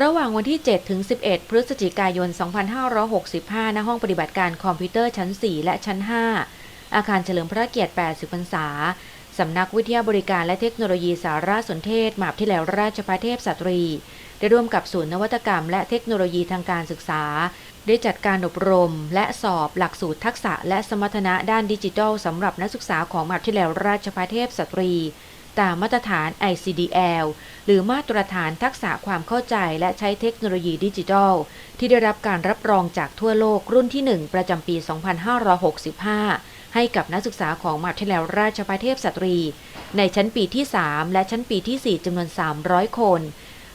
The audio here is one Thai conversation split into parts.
ระหว่างวันที่ 7 ถึง 11 พฤศจิกายน 2565 ณ ห้องปฏิบัติการคอมพิวเตอร์ชั้น 4 และชั้น 5 อาคารเฉลิมพระเกียรติ 80 พรรษา สำนักวิทยาบริการและเทคโนโลยีสารสนเทศมหาวิทยาลัยราชภัฏเทพสตรี ได้ร่วมกับศูนย์นวัตกรรม และเทคโนโลยีทางการศึกษา ได้จัดการอบรม และสอบหลักสูตรทักษะและสมรรถนะด้านดิจิทัลสำหรับนักศึกษาของมหาวิทยาลัยราชภัฏเทพสตรี ตามมาตรฐาน ICDL หรือมาตรฐานทักษะความเข้าใจและใช้เทคโนโลยีดิจิทัล ที่ได้รับการรับรองจากทั่วโลกรุ่นที่ 1 ประจำปี 2565 ให้กับนักศึกษาของมหาวิทยาลัยราชภัฏเทพสตรี ในชั้นปีที่ 3 และชั้นปีที่ 4จำนวน 300 คน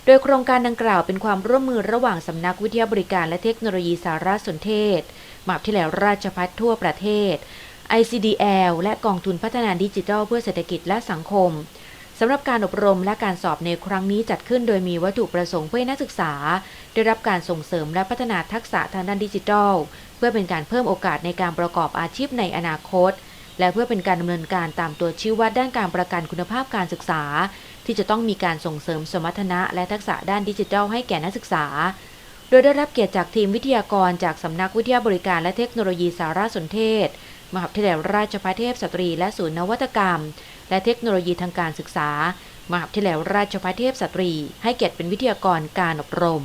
โดยโครงการดังกล่าวเป็นความร่วมมือระหว่างสำนักวิทยาบริการและเทคโนโลยีสารสนเทศมหาวิทยาลัยราชภัฏทั่วประเทศ ICDL และกองทุนพัฒนาดิจิทัลเพื่อเศรษฐกิจและสังคมสำหรับการอบรมและการสอบในครั้งนี้จัดขึ้นโดยมีวัตถุประสงค์เพื่อนักศึกษา ได้รับการส่งเสริมและพัฒนาทักษะทางด้านดิจิทัล เพื่อเป็นการเพิ่มโอกาสในการประกอบอาชีพในอนาคต และเพื่อเป็นการดำเนินการตามตัวชี้วัดด้านการประกันคุณภาพการศึกษา ที่จะต้องมีการส่งเสริมสมรรถนะและทักษะด้านดิจิทัลให้แก่นักศึกษา โดยได้รับเกียรติจากทีมวิทยากรจากสำนักวิทยาบริการและเทคโนโลยีสารสนเทศ มหาวิทยาลัยราชภัฏเทพสตรี และศูนย์นวัตกรรม และเทคโนโลยีทางการศึกษา มหาวิทยาลัยราชภัฏเทพสตรี ให้เกียรติเป็นวิทยากรการอบรม